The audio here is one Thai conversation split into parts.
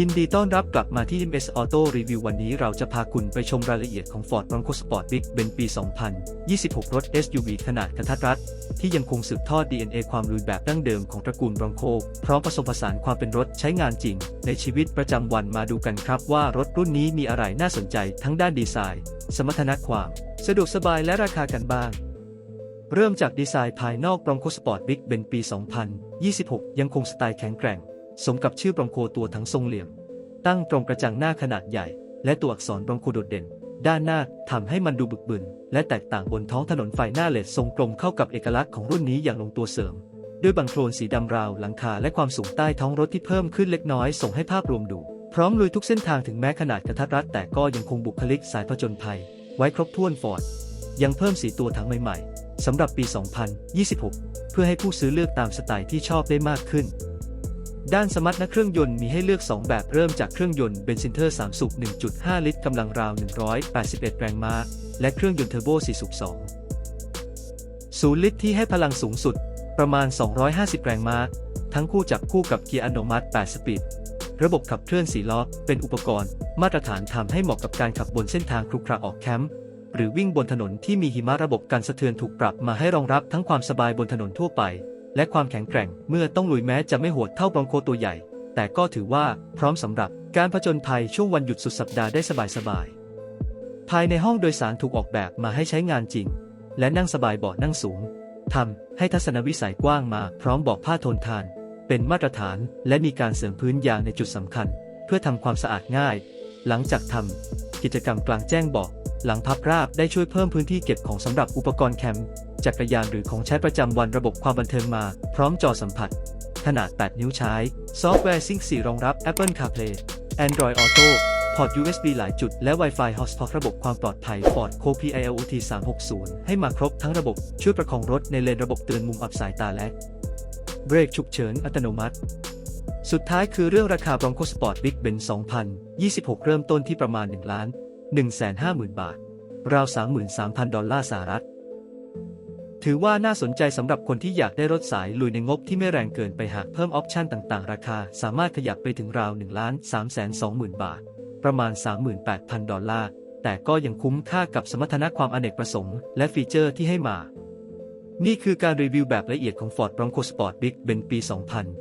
ยินดีต้อนรับกลับมาที่ MS Auto Review วันนี้เราจะพาคุณไปชมรายละเอียดของ Ford Bronco Sport Big Ben ปี 2026 รถ SUV ขนาดกระทัดรัด ที่ยังคงสืบทอด DNA ความลุยแบบดั้งเดิมของตระกูล Bronco พร้อมผสมผสานความเป็นรถใช้งานจริง ในชีวิตประจำวันมาดูกันครับว่ารถรุ่นนี้มีอะไรน่าสนใจทั้งด้านดีไซน์ สมรรถนะความ สะดวกสบายและราคากันบ้างเริ่มจากดีไซน์ภายนอก Bronco Sport Big Ben ปี 2026 ยังคงสไตล์แข็งแกร่ง สมกับชื่อ Bronco ตัวทั้งทรงเหลี่ยม ตั้งตรงกระจังหน้าขนาดใหญ่ และตัวอักษร Bronco โดดเด่น ด้านหน้าทำให้มันดูบึกบึน และแตกต่างบนท้องถนนไฟหน้าเลดทรงกลมเข้ากับเอกลักษณ์ของรุ่นนี้อย่างลงตัวเสริม ด้วยบังโคลนสีดำราวหลังคาและความสูงใต้ท้องรถที่เพิ่มขึ้นเล็กน้อยส่งให้ภาพรวมดูพร้อมลุยทุกเส้นทางถึงแม้ขนาดกระทัดรัดแต่ก็ยังคงบุคลิกสายผจญภัย ไว้ครบถ้วนฟอร์ดยังเพิ่มสีตัวถังใหม่ๆสำหรับปี 2026 เพื่อให้ผู้ซื้อเลือกตามสไตล์ที่ชอบได้มากขึ้น ด้านสมรรถนะเครื่องยนต์มีให้เลือก 2 แบบเริ่มจากเครื่องยนต์เบนซินเทอร์ 3 สูบ 1.5 ลิตรกำลังราว 181 แรงม้า และเครื่องยนต์เทอร์โบ 4 สูบ 2 0 ลิตรที่ให้พลังสูงสุด ประมาณ 250 แรงม้า ทั้งคู่จับคู่กับเกียร์อัตโนมัติ 8 สปีด ระบบขับเคลื่อน4ล้อ เป็นอุปกรณ์ มาตรฐานทำให้เหมาะกับการขับบนเส้นทางครุขระออกแคมป์หรือวิ่งบนถนนที่มีหิมะระบบการสะเทือนถูกปรับมาให้รองรับทั้งความสบายบนถนนทั่วไป และความแข็งแกร่งเมื่อต้องลุยแม้จะไม่โหดเท่าบรองโคตัวใหญ่ แต่ก็ถือว่าพร้อมสำหรับการผจญภัยช่วงวันหยุดสุดสัปดาห์ได้สบายๆภายในห้องโดยสารถูกออกแบบมาให้ใช้งานจริง และนั่งสบายเบาะนั่งสูงทำให้ทัศนวิสัยกว้างมาพร้อมเบาะผ้าทนทาน เป็นมาตรฐานและมีการเสริมพื้นยางในจุดสำคัญ เพื่อทำความสะอาดง่าย หลังจากทำกิจกรรมกลางแจ้งเบาะหลังพับราบได้ช่วยเพิ่มพื้นที่เก็บของสำหรับอุปกรณ์แคมป์ จักรยานหรือของใช้ประจำวันระบบความบันเทิงมา พร้อมจอสัมผัส ขนาด 8 นิ้วใช้ ซอฟต์แวร์ Sync 4รองรับ Apple CarPlay Android Auto พอร์ต USB หลายจุด และ Wi-Fi Hotspot ระบบความปลอดภัย Ford Co-Pilot 360 ให้มาครบทั้งระบบ ช่วยประคองรถในเลนระบบเตือนมุมอับสายตาและ เบรกฉุกเฉินอัตโนมัติ สุดท้ายคือเรื่องราคา Bronco Sport Big Ben 2026 เริ่มต้นที่ประมาณ 1 ล้าน 150,000 บาท ราว 33,000 ดอลลาร์สหรัฐ ถือว่าน่าสนใจสำหรับคนที่อยากได้รถสายลุยในงบที่ไม่แรงเกินไปหากเพิ่มออปชั่นต่างๆ ราคา สามารถขยับไปถึงราว1ล้าน320,000 บาท ประมาณ 38,000 ดอลลาร์ แต่ก็ยังคุ้มค่ากับสมรรถนะความอเนกประสงค์ และฟีเจอร์ที่ให้มา นี่คือการรีวิวแบบละเอียดของ Ford Bronco Sport Big Ben ปี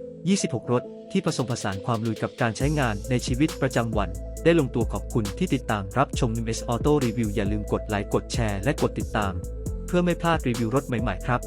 2026 รถที่ผสมผสานความลุยกับการใช้งานในชีวิตประจำวัน ได้ลงตัวขอบคุณที่ติดตามรับชม MS Auto Review อย่าลืมกดไลค์กดแชร์และกดติดตาม เพื่อไม่พลาดรีวิวรถใหม่ๆครับ